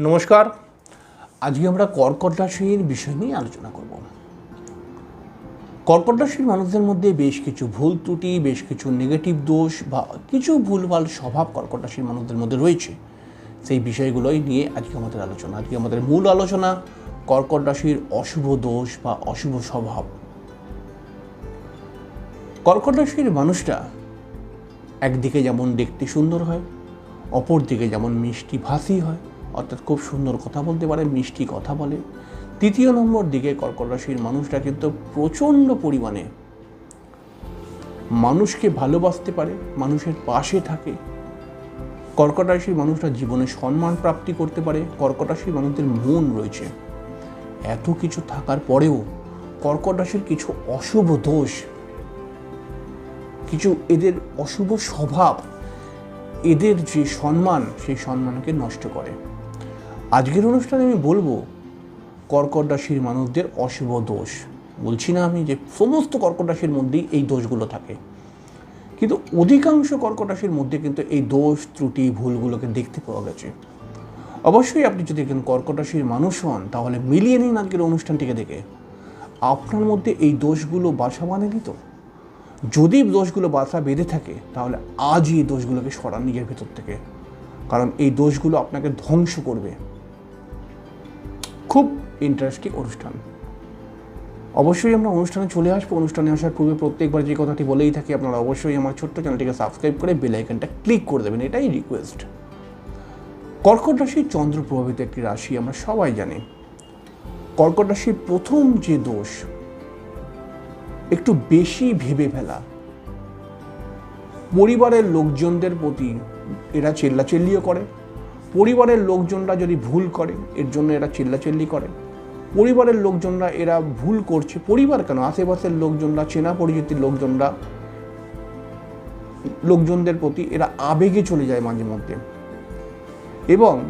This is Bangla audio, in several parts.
নমস্কার। আজকে আমরা কর্কট রাশির বিষয় নিয়ে আলোচনা করব। কর্কট রাশির মানুষদের মধ্যে বেশ কিছু ভুল ত্রুটি, বেশ কিছু নেগেটিভ দোষ বা কিছু ভুলভাল স্বভাব কর্কট রাশির মানুষদের মধ্যে রয়েছে। সেই বিষয়গুলোই নিয়ে আজকে আমাদের আলোচনা, আজকে আমাদের মূল আলোচনা কর্কট রাশির অশুভ দোষ বা অশুভ স্বভাব। কর্কট রাশির মানুষটা একদিকে যেমন দেখতে সুন্দর হয় অপর দিকে যেমন মিষ্টি ভাসি হয় অর্থাৎ খুব সুন্দর কথা বলতে পারে, মিষ্টি কথা বলে। তৃতীয় নম্বর দিকে কর্কট রাশির মানুষটা কিন্তু প্রচণ্ড পরিমাণে মানুষকে ভালোবাসতে পারে, মানুষের পাশে থাকে। কর্কট রাশির মানুষরা জীবনে সম্মান প্রাপ্তি করতে পারে, কর্কট রাশির মানুষদের মন রয়েছে। এত কিছু থাকার পরেও কর্কট রাশির কিছু অশুভ দোষ, কিছু এদের অশুভ স্বভাব, এদের যে সম্মান, সেই সম্মানকে নষ্ট করে। আজকের অনুষ্ঠানে আমি বলব, কর্কট রাশির মানুষদের অশুভ দোষ। বলছি না আমি যে সমস্ত কর্কট রাশির মধ্যেই এই দোষগুলো থাকে। কিন্তু অধিকাংশ কর্কট রাশির মধ্যে কিন্তু এই দোষ, ত্রুটি, ভুলগুলোকে দেখতে পাওয়া গেছে। অবশ্যই আপনি যদি একজন কর্কট রাশির মানুষ হন, তাহলে মিলিয়ে নিন আজকের অনুষ্ঠানটিকে দেখে। আপনার মধ্যে এই দোষগুলো বাসা বাঁধেনি তো? যদি দোষগুলো বাসা বেঁধে থাকে, তাহলে আজই এই দোষগুলোকে সরান নিজের ভেতর থেকে। কারণ এই দোষগুলো আপনাকে ধ্বংস করবে। খুব ইন্টারেস্টিং অনুষ্ঠান। অবশ্যই আমরা অনুষ্ঠানে চলে আসব। অনুষ্ঠানে আসার পূর্বে প্রত্যেকবার যে কথাটি বলেই থাকি, আপনারা অবশ্যই আমার ছোট্ট চ্যানেলটিকে সাবস্ক্রাইব করে বেল আইকনটা ক্লিক করে দেবেন। এটাই রিকোয়েস্ট কর্কট রাশি চন্দ্র প্রভাবিত একটি রাশি, আমরা সবাই জানি। কর্কট রাশির প্রথম যে দোষ, একটু বেশি ভেবে ফেলা। পরিবারের লোকজনদের প্রতি এরা চেল্লাচেল্লিও করে। পরিবারের লোকজনরা যদি ভুল করে, এর জন্য এরা চিল্লাচিল্লি করে। পরিবারের লোকজনরা এরা ভুল করছে। পরিবার কেন? আশেপাশের লোকজনরা, চেনা পরিচিতির লোকজনরা, লোকজনদের প্রতি এরা আবেগে চলে যায় মাঝে মধ্যে। এবং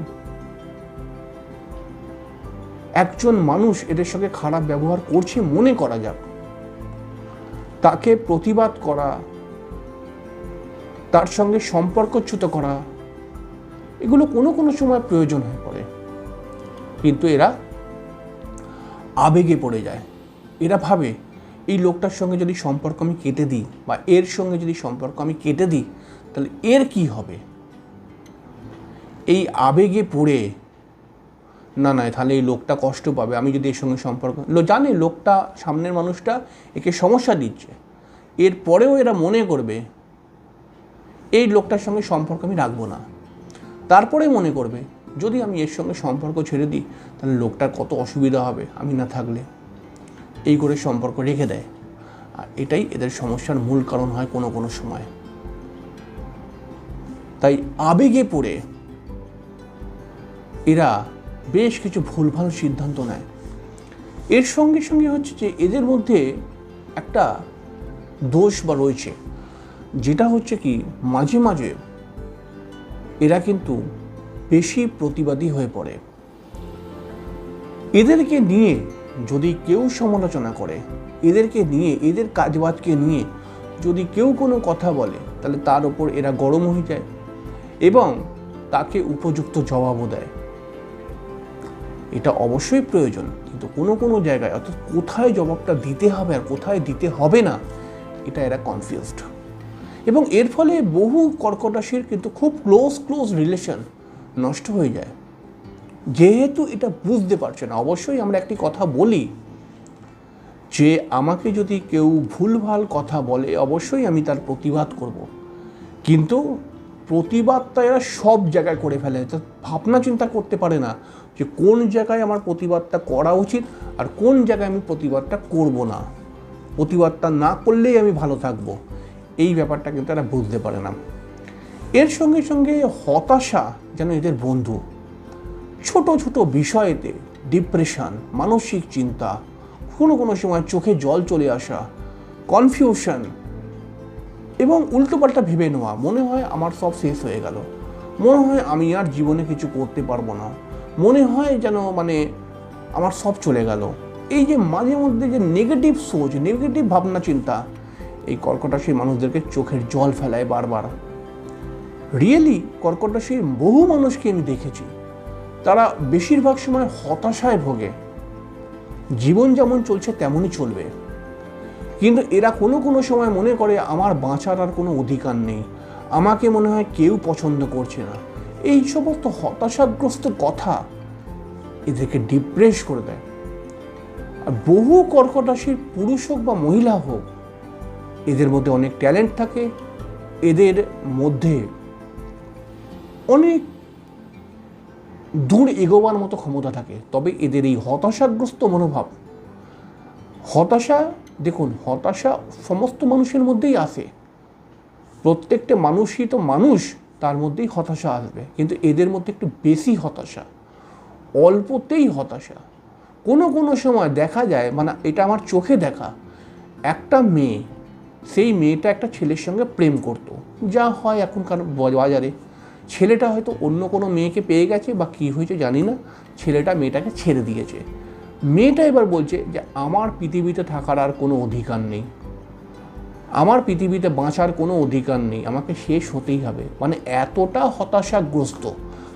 একজন মানুষ এদের সঙ্গে খারাপ ব্যবহার করছে মনে করা যাক। তাকে প্রতিবাদ করা, তার সঙ্গে সম্পর্কচ্যুত করা এগুলো কোনো কোনো সময় প্রয়োজন হয়ে পড়ে। কিন্তু এরা আবেগে পড়ে যায়। এরা ভাবে, এই লোকটার সঙ্গে যদি সম্পর্ক আমি কেটে দিই বা এর সঙ্গে যদি সম্পর্ক আমি কেটে দিই, তাহলে এর কি হবে? এই আবেগে পড়ে, না না, তাহলে এই লোকটা কষ্ট পাবে, আমি যদি এর সঙ্গে সম্পর্ক জানে লোকটা, সামনের মানুষটা একে সমস্যা দিচ্ছে। এরপরেও এরা মনে করবে, এই লোকটার সঙ্গে সম্পর্ক আমি রাখব না। তারপরে মনে করবে, যদি আমি এর সঙ্গে সম্পর্ক ছেড়ে দিই, তাহলে লোকটার কত অসুবিধা হবে, আমি না থাকলে। এই করে সম্পর্ক রেখে দেয়। আর এটাই এদের সমস্যার মূল কারণ হয় কোনো কোনো সময়। তাই আবেগে পড়ে এরা বেশ কিছু ভুলভাল সিদ্ধান্ত নেয়। এর সঙ্গে সঙ্গে হচ্ছে যে এদের মধ্যে একটা দোষ বা রয়েছে, যেটা হচ্ছে কি, মাঝে মাঝে এরা কিন্তু বেশি প্রতিবাদী হয়ে পড়ে। এদেরকে নিয়ে যদি কেউ সমালোচনা করে, এদেরকে নিয়ে, এদের কাজবাজকে নিয়ে যদি কেউ কোনো কথা বলে, তাহলে তার ওপর এরা গরম হয়ে যায় এবং তাকে উপযুক্ত জবাবও দেয়। এটা অবশ্যই প্রয়োজন, কিন্তু কোনো কোনো জায়গায় অর্থাৎ কোথায় জবাবটা দিতে হবে আর কোথায় দিতে হবে না, এটা এরা কনফিউজড এবং এর ফলে বহু কর্কট রাশির কিন্তু খুব ক্লোজ ক্লোজ রিলেশন নষ্ট হয়ে যায়। যেহেতু এটা বুঝতে পারছে না, অবশ্যই আমরা একটি কথা বলি যে আমাকে যদি কেউ ভুলভাল কথা বলে, অবশ্যই আমি তার প্রতিবাদ করব। কিন্তু প্রতিবাদটা এরা সব জায়গায় করে ফেলে ভাবনা চিন্তা করতে পারে না যে কোন জায়গায় আমার প্রতিবাদটা করা উচিত আর কোন জায়গায় আমি প্রতিবাদটা করব না। প্রতিবাদটা না করলেই আমি ভালো থাকব। এই ব্যাপারটা কিন্তু এরা বুঝতে পারে না। এর সঙ্গে সঙ্গে হতাশা যেন এদের বন্ধু, ছোট ছোট বিষয়েতে ডিপ্রেশন মানসিক চিন্তা, কোনো কোনো সময় চোখে জল চলে আসা কনফিউশন এবং উল্টোপাল্টা ভেবে নেওয়া, মনে হয় আমার সব শেষ হয়ে গেল। মনে হয় আমি আর জীবনে কিছু করতে পারব না। মনে হয় যেন মানে আমার সব চলে গেল। এই যে মাঝে মধ্যে যে নেগেটিভ সোচ নেগেটিভ ভাবনা চিন্তা এই কর্কট রাশির মানুষদেরকে চোখের জল ফেলায় বারবার। রিয়েলি কর্কট রাশির বহু মানুষকে আমি দেখেছি। তারা বেশিরভাগ সময় হতাশায় ভোগে। জীবন যেমন চলছে, তেমনই চলবে। কিন্তু এরা কোনো কোনো সময় মনে করে, আমার বাঁচার আর কোনো অধিকার নেই। আমাকে মনে হয় কেউ পছন্দ করছে না। এই সমস্ত হতাশাগ্রস্ত কথা এদেরকে ডিপ্রেস করে দেয়। আর বহু কর্কট রাশির পুরুষ হোক বা মহিলা হোক এদের মধ্যে অনেক ট্যালেন্ট থাকে, এদের মধ্যে অনেক দূর এগোবার মতো ক্ষমতা থাকে। তবে এদের এই হতাশাগ্রস্ত মনোভাব, হতাশা, দেখুন, হতাশা সমস্ত মানুষের মধ্যেই আসে প্রত্যেকটা মানুষই তো মানুষ, তার মধ্যেই হতাশা আসবে। কিন্তু এদের মধ্যে একটু বেশি হতাশা, অল্পতেই হতাশা। কোনো কোনো সময় দেখা যায় মানে এটা আমার চোখে দেখা, একটা মেয়ে সেই মেয়েটা একটা ছেলের সঙ্গে প্রেম করতো। যা হয় এখনকার বাজারে। ছেলেটা হয়তো অন্য কোনো মেয়েকে পেয়ে গেছে বা কী হয়েছে জানি না। ছেলেটা মেয়েটাকে ছেড়ে দিয়েছে। মেয়েটা এবার বলছে যে, আমার পৃথিবীতে থাকার আর কোনো অধিকার নেই। আমার পৃথিবীতে বাঁচার কোনো অধিকার নেই। আমাকে শেষ হতেই হবে। মানে এতটা হতাশাগ্রস্ত।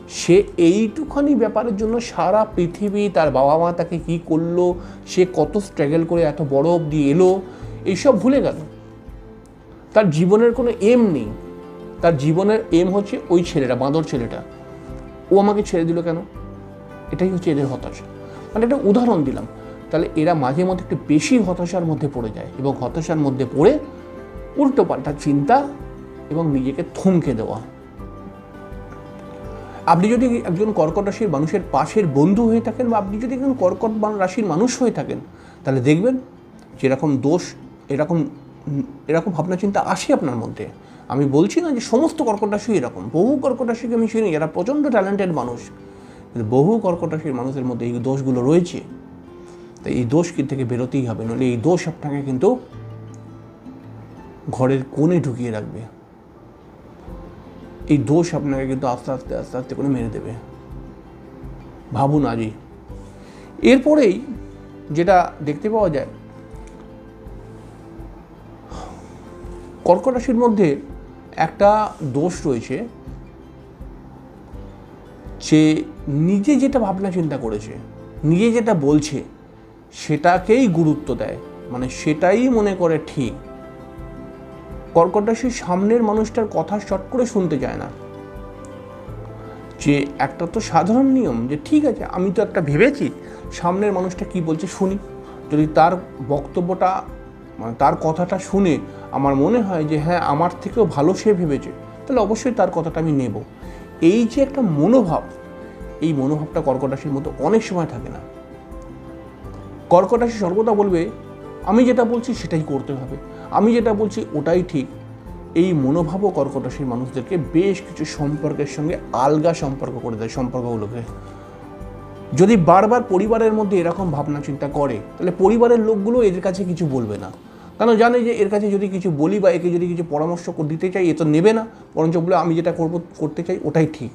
সে এইটুখানি ব্যাপারের জন্য সারা পৃথিবী তার বাবা মা তাকে কী করল? সে কত স্ট্রাগল করে এত বড় অবধি এলো? এইসব ভুলে গেল। তার জীবনের কোনো এম নেই। তার জীবনের এম হচ্ছে ওই ছেলেটা, বাঁদর ছেলেটা। ও আমাকে ছেড়ে দিল কেন? এটাই হচ্ছে এদের হতাশা। মানে একটা উদাহরণ দিলাম। তাহলে এরা মাঝে মধ্যে একটু বেশি হতাশার মধ্যে পড়ে যায় এবং হতাশার মধ্যে পড়ে উল্টো পাল্টা চিন্তা এবং নিজেকে থমকে দেওয়া। আপনি যদি একজন কর্কট রাশির মানুষের পাশের বন্ধু হয়ে থাকেন বা আপনি যদি একজন কর্কট রাশির মানুষ হয়ে থাকেন, তাহলে দেখবেন যেরকম দোষ, এরকম এরকম ভাবনা চিন্তা আসে আপনার মধ্যে? আমি বলছি না যে সমস্ত কর্কট রাশি এরকম। বহু কর্কট রাশিকে আমি চিনি যারা প্রচণ্ড ট্যালেন্টেড মানুষ। কিন্তু বহু কর্কট রাশির মানুষের মধ্যে এই দোষগুলো রয়েছে। তাই এই দোষ কি থেকে বেরোতেই হবে? নইলে এই দোষ আপনাকে কিন্তু ঘরের কোণে ঢুকিয়ে রাখবে। এই দোষ আপনাকে কিন্তু আস্তে আস্তে আস্তে আস্তে করে মেরে দেবে। ভাবুন আজই। এরপরেই যেটা দেখতে পাওয়া যায় কর্কট রাশির মধ্যে একটা দোষ রয়েছে যে নিজে যেটা ভাবনা চিন্তা করেছে, নিজে যেটা বলছে, সেটাকেই গুরুত্ব দেয়। মানে সেটাই মনে করে ঠিক। কর্কট রাশির সামনের মানুষটার কথা শর্ট করে শুনতে চায় না। যে একটা তো সাধারণ নিয়ম যে ঠিক আছে, আমি তো একটা ভেবেছি সামনের মানুষটা কি বলছে শুনি। যদি তার বক্তব্যটা মানে তার কথাটা শুনে আমার মনে হয় যে হ্যাঁ আমার থেকেও ভালো সে ভেবেছে, তাহলে অবশ্যই তার কথাটা আমি নেব। এই যে একটা মনোভাব, এই মনোভাবটা কর্কট রাশির মধ্যে অনেক সময় থাকে না। কর্কট রাশি সর্বদা বলবে, আমি যেটা বলছি সেটাই করতে হবে। আমি যেটা বলছি ওটাই ঠিক। এই মনোভাবও কর্কট রাশির মানুষদেরকে বেশ কিছু সম্পর্কের সঙ্গে আলগা সম্পর্ক করে দেয়, সম্পর্কগুলোকে। যদি বারবার পরিবারের মধ্যে এরকম ভাবনা চিন্তা করে, তাহলে পরিবারের লোকগুলো এদের কাছে কিছু বলবে না। কারণ জানে যে এর কাছে যদি কিছু বলি বা একে যদি কিছু পরামর্শ দিতে চাই, এ তো নেবে না। বরঞ্চ বলে আমি যেটা করব, করতে চাই, ওটাই ঠিক।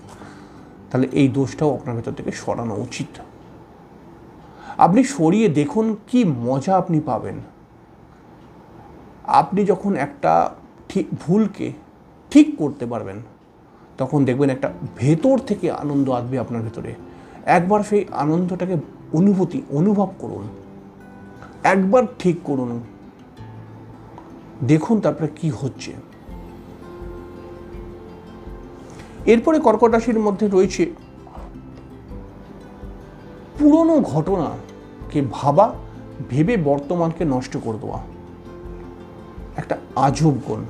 তাহলে এই দোষটাও আপনার ভেতর থেকে সরানো উচিত। আপনি সরিয়ে দেখুন কি মজা আপনি পাবেন। আপনি যখন একটা ঠিক ভুলকে ঠিক করতে পারবেন, তখন দেখবেন একটা ভেতর থেকে আনন্দ আসবে আপনার ভেতরে। একবার সেই আনন্দটাকে অনুভূতি, অনুভব করুন। একবার ঠিক করুন। দেখুন তারপরে কি হচ্ছে। এরপরে কর্কট রাশির মধ্যে রয়েছে পুরনো ঘটনাকে ভাবা, ভেবে বর্তমানকে নষ্ট করে দেওয়া। একটা আজব গুণ।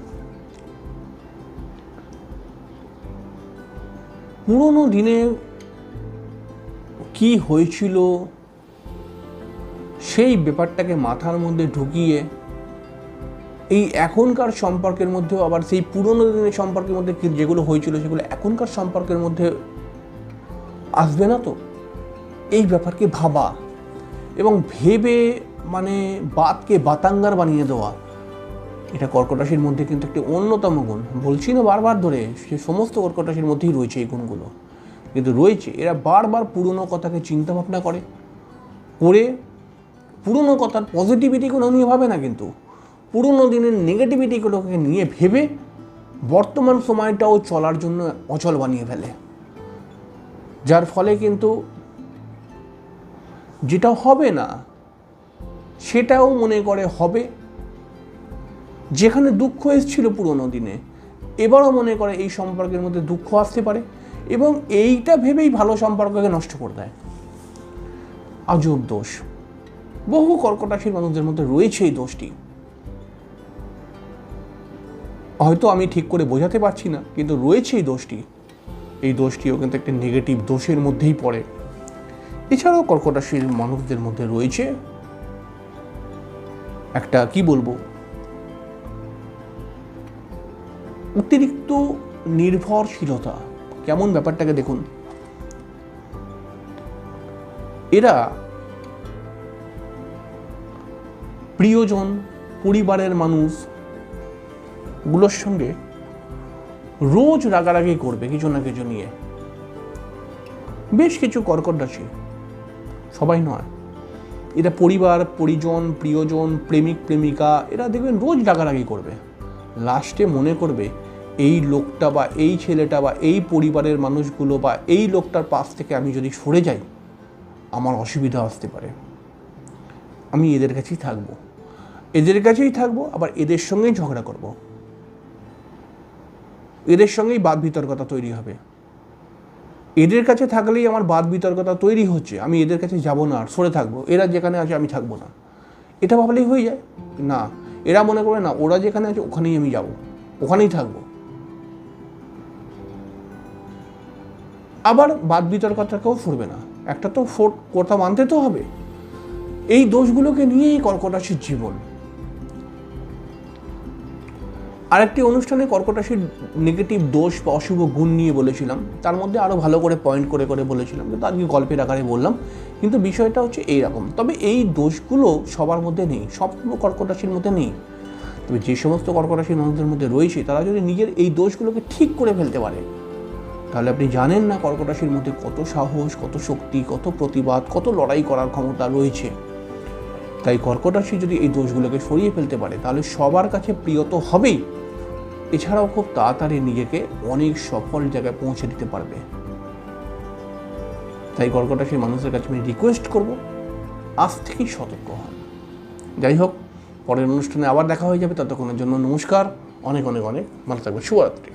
পুরনো দিনে কি হয়েছিল, সেই ব্যাপারটাকে মাথার মধ্যে ঢুকিয়ে এই এখনকার সম্পর্কের মধ্যেও আবার সেই পুরনো দিনের সম্পর্কের মধ্যে যেগুলো হয়েছিল সেগুলো এখনকার সম্পর্কের মধ্যে আসবে না তো? এই ব্যাপারকে ভাবা এবং ভেবে মানে বাতকে বাতাঙ্গার বানিয়ে দেওয়া, এটা কর্কট রাশির মধ্যে কিন্তু একটি অন্যতম গুণ। বলছি না বারবার ধরে, সে সমস্ত কর্কট রাশির মধ্যেই রয়েছে এই গুণগুলো। কিন্তু রয়েছে, এরা বারবার পুরনো কথাকে চিন্তা ভাবনা করে করে পুরনো কথার পজিটিভিটিগুলো নিয়ে ভাবে না কিন্তু। পুরনো দিনের নেগেটিভিটিগুলোকে নিয়ে ভেবে বর্তমান সময়টাও চলার জন্য অচল বানিয়ে ফেলে। যার ফলে কিন্তু যেটা হবে না, সেটাও মনে করে হবে। যেখানে দুঃখ এসেছিল পুরোনো দিনে, এবারও মনে করে এই সম্পর্কের মধ্যে দুঃখ আসতে পারে এবং এইটা ভেবেই ভালো সম্পর্ককে নষ্ট করে দেয়। আজব দোষ। বহু কর্কটাশীল মানুষদের মধ্যে রয়েছে এই দোষটি। হয়তো আমি ঠিক করে বোঝাতে পারছি না, কিন্তু রয়েছে এই দোষটি। এই দোষটিও কিন্তু একটা নেগেটিভ দোষের মধ্যেই পড়ে। এছাড়াও কর্কটাশীল মানুষদের মধ্যে রয়েছে একটা, কি বলব? অতিরিক্ত নির্ভরশীলতা। কেমন ব্যাপারটাকে দেখুন? এরা প্রিয়জন, পরিবারের মানুষ গুলোর সঙ্গে রোজ রাগারাগি করবে কিছু না কিছু নিয়ে। বেশ কিছু কর্কট রাশি সবাই নয়। এরা পরিবার, পরিজন, প্রিয়জন, প্রেমিক, প্রেমিকা, এরা দেখবেন রোজ রাগারাগি করবে। লাস্টে মনে করবে এই লোকটা বা এই ছেলেটা বা এই পরিবারের মানুষগুলো বা এই লোকটার পাশ থেকে আমি যদি সরে যাই, আমার অসুবিধা আসতে পারে। আমি এদের কাছেই থাকব। এদের কাছেই থাকব, আবার এদের সঙ্গেই ঝগড়া করব। এদের সঙ্গেই বাদ বিতর্কতা তৈরি হবে। এদের কাছে থাকলেই আমার বাদ বিতর্কতা তৈরি হচ্ছে। আমি এদের কাছে যাব না আর সরে থাকব। এরা যেখানে আছে আমি থাকব না। এটা ভাবলেই হয়ে যায়। না, এরা মনে করে না, ওরা যেখানে আছে ওখানেই আমি যাব। ওখানেই থাকব। আবার বাদ বিতর্কতাকেও সরবে না। একটা তো ফোর কথা মানতে তো হবে। এই দোষগুলোকে নিয়েই কর্কট রাশির জীবন। আরেকটি অনুষ্ঠানে কর্কট রাশির নেগেটিভ দোষ বা অশুভ গুণ নিয়ে বলেছিলাম। তার মধ্যে আরও ভালো করে পয়েন্ট করে করে বলেছিলাম। কিন্তু আজকে গল্পের আকারে বললাম। কিন্তু বিষয়টা হচ্ছে এইরকম। তবে এই দোষগুলো সবার মধ্যে নেই। সব কর্কট রাশির মধ্যে নেই। তবে যে সমস্ত কর্কট রাশির মানুষদের মধ্যে রয়েছে, তারা যদি নিজের এই দোষগুলোকে ঠিক করে ফেলতে পারে, তাহলে আপনি জানেন না কর্কট রাশির মধ্যে কত সাহস, কত শক্তি, কত প্রতিবাদ, কত লড়াই করার ক্ষমতা রয়েছে। তাই কর্কট রাশি যদি এই দোষগুলোকে সরিয়ে ফেলতে পারে, তাহলে সবার কাছে প্রিয় তো হবেই। এছাড়াও খুব তাড়াতাড়ি নিজেকে অনেক সফল জায়গায় পৌঁছে দিতে পারবে। তাই গল্পটা সেই মানুষের কাছে আমি রিকোয়েস্ট করব, আজ থেকেই সতর্ক হন। যাই হোক, পরের অনুষ্ঠানে আবার দেখা হয়ে যাবে, ততক্ষণের জন্য নমস্কার, অনেক অনেক অনেক ভালো থাকবে শুভরাত্রি।